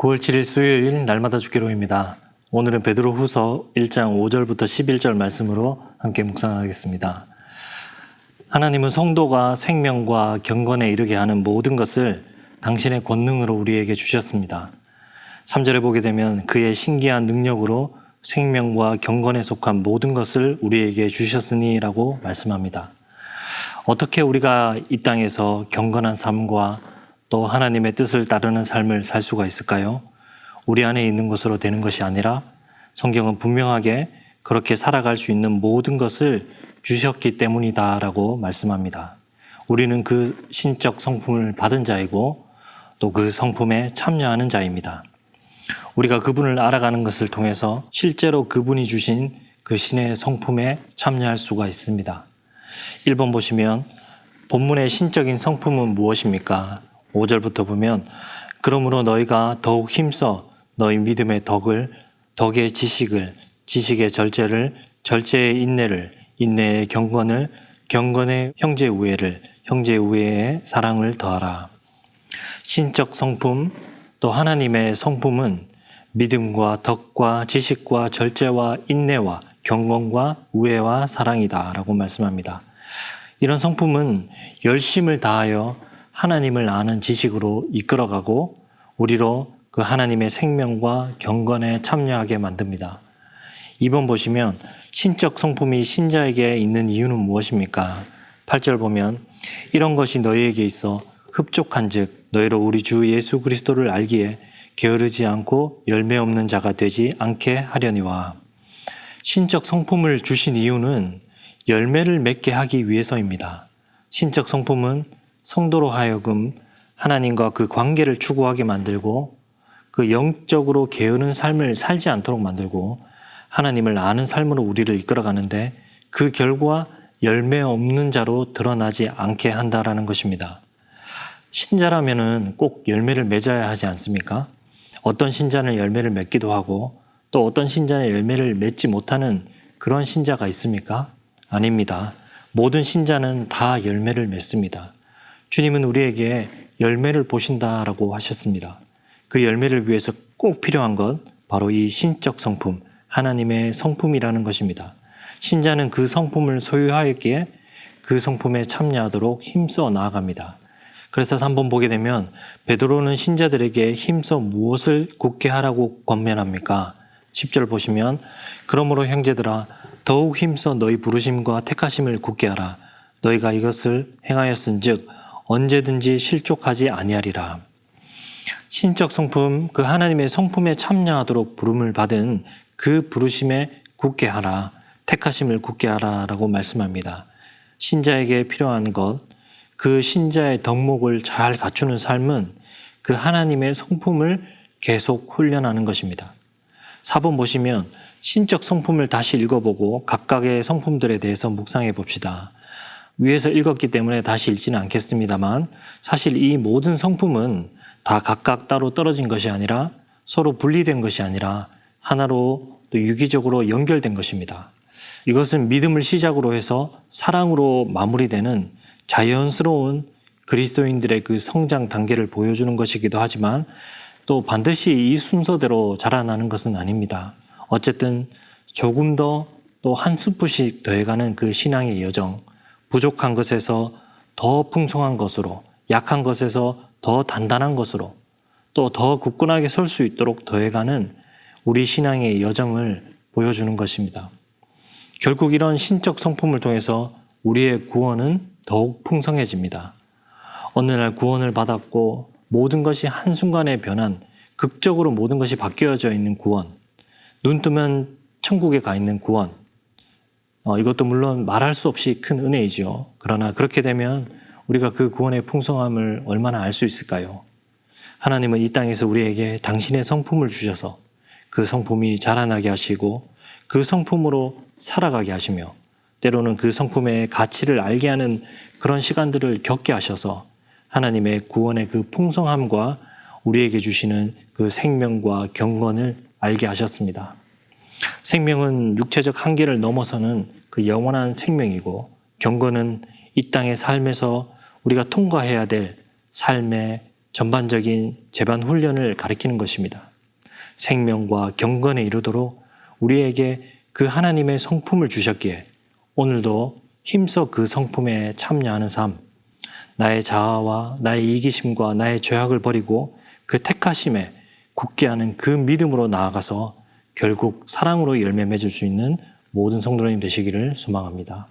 9월 7일 수요일 날마다 주기로입니다. 오늘은 베드로 후서 1장 5절부터 11절 말씀으로 함께 묵상하겠습니다. 하나님은 성도가 생명과 경건에 이르게 하는 모든 것을 당신의 권능으로 우리에게 주셨습니다. 3절에 보게 되면 그의 신기한 능력으로 생명과 경건에 속한 모든 것을 우리에게 주셨으니라고 말씀합니다. 어떻게 우리가 이 땅에서 경건한 삶과 또 하나님의 뜻을 따르는 삶을 살 수가 있을까요? 우리 안에 있는 것으로 되는 것이 아니라 성경은 분명하게 그렇게 살아갈 수 있는 모든 것을 주셨기 때문이다라고 말씀합니다. 우리는 그 신적 성품을 받은 자이고 또 그 성품에 참여하는 자입니다. 우리가 그분을 알아가는 것을 통해서 실제로 그분이 주신 그 신의 성품에 참여할 수가 있습니다. 1번 보시면 본문의 신적인 성품은 무엇입니까? 5절부터 보면 그러므로 너희가 더욱 힘써 너희 믿음의 덕을 덕의 지식을 지식의 절제를 절제의 인내를 인내의 경건을 경건의 형제 우애를 형제 우애의 사랑을 더하라. 신적 성품 또 하나님의 성품은 믿음과 덕과 지식과 절제와 인내와 경건과 우애와 사랑이다라고 말씀합니다. 이런 성품은 열심을 다하여 하나님을 아는 지식으로 이끌어가고 우리로 그 하나님의 생명과 경건에 참여하게 만듭니다. 2번 보시면 신적 성품이 신자에게 있는 이유는 무엇입니까? 8절 보면 이런 것이 너희에게 있어 흡족한즉 너희로 우리 주 예수 그리스도를 알기에 게으르지 않고 열매 없는 자가 되지 않게 하려니와 신적 성품을 주신 이유는 열매를 맺게 하기 위해서입니다. 신적 성품은 성도로 하여금 하나님과 그 관계를 추구하게 만들고 그 영적으로 게으른 삶을 살지 않도록 만들고 하나님을 아는 삶으로 우리를 이끌어가는데 그 결과 열매 없는 자로 드러나지 않게 한다라는 것입니다. 신자라면은 꼭 열매를 맺어야 하지 않습니까? 어떤 신자는 열매를 맺기도 하고 또 어떤 신자는 열매를 맺지 못하는 그런 신자가 있습니까? 아닙니다. 모든 신자는 다 열매를 맺습니다. 주님은 우리에게 열매를 보신다라고 하셨습니다. 그 열매를 위해서 꼭 필요한 것 바로 이 신적 성품, 하나님의 성품이라는 것입니다. 신자는 그 성품을 소유하였기에 그 성품에 참여하도록 힘써 나아갑니다. 그래서 3번 보게 되면 베드로는 신자들에게 힘써 무엇을 굳게 하라고 권면합니까? 10절 보시면 그러므로 형제들아 더욱 힘써 너희 부르심과 택하심을 굳게 하라 너희가 이것을 행하였은즉 언제든지 실족하지 아니하리라. 신적 성품 그 하나님의 성품에 참여하도록 부름을 받은 그 부르심에 굳게 하라 택하심을 굳게 하라라고 말씀합니다. 신자에게 필요한 것 그 신자의 덕목을 잘 갖추는 삶은 그 하나님의 성품을 계속 훈련하는 것입니다. 4번 보시면 신적 성품을 다시 읽어보고 각각의 성품들에 대해서 묵상해 봅시다. 위에서 읽었기 때문에 다시 읽지는 않겠습니다만 사실 이 모든 성품은 다 각각 따로 떨어진 것이 아니라 서로 분리된 것이 아니라 하나로 또 유기적으로 연결된 것입니다. 이것은 믿음을 시작으로 해서 사랑으로 마무리되는 자연스러운 그리스도인들의 그 성장 단계를 보여주는 것이기도 하지만 또 반드시 이 순서대로 자라나는 것은 아닙니다. 어쨌든 조금 더 또 한 스푼씩 더해가는 그 신앙의 여정, 부족한 것에서 더 풍성한 것으로, 약한 것에서 더 단단한 것으로, 또 더 굳건하게 설 수 있도록 더해가는 우리 신앙의 여정을 보여주는 것입니다. 결국 이런 신적 성품을 통해서 우리의 구원은 더욱 풍성해집니다. 어느 날 구원을 받았고 모든 것이 한순간에 변한 극적으로 모든 것이 바뀌어져 있는 구원. 눈 뜨면 천국에 가 있는 구원. 어, 이것도 물론 말할 수 없이 큰 은혜이죠. 그러나 그렇게 되면 우리가 그 구원의 풍성함을 얼마나 알 수 있을까요? 하나님은 이 땅에서 우리에게 당신의 성품을 주셔서 그 성품이 자라나게 하시고 그 성품으로 살아가게 하시며 때로는 그 성품의 가치를 알게 하는 그런 시간들을 겪게 하셔서 하나님의 구원의 그 풍성함과 우리에게 주시는 그 생명과 경건을 알게 하셨습니다. 생명은 육체적 한계를 넘어서는 그 영원한 생명이고 경건은 이 땅의 삶에서 우리가 통과해야 될 삶의 전반적인 재반 훈련을 가리키는 것입니다. 생명과 경건에 이르도록 우리에게 그 하나님의 성품을 주셨기에 오늘도 힘써 그 성품에 참여하는 삶, 나의 자아와 나의 이기심과 나의 죄악을 버리고 그 택하심에 굳게 하는 그 믿음으로 나아가서 결국 사랑으로 열매 맺을 수 있는 모든 성도님 되시기를 소망합니다.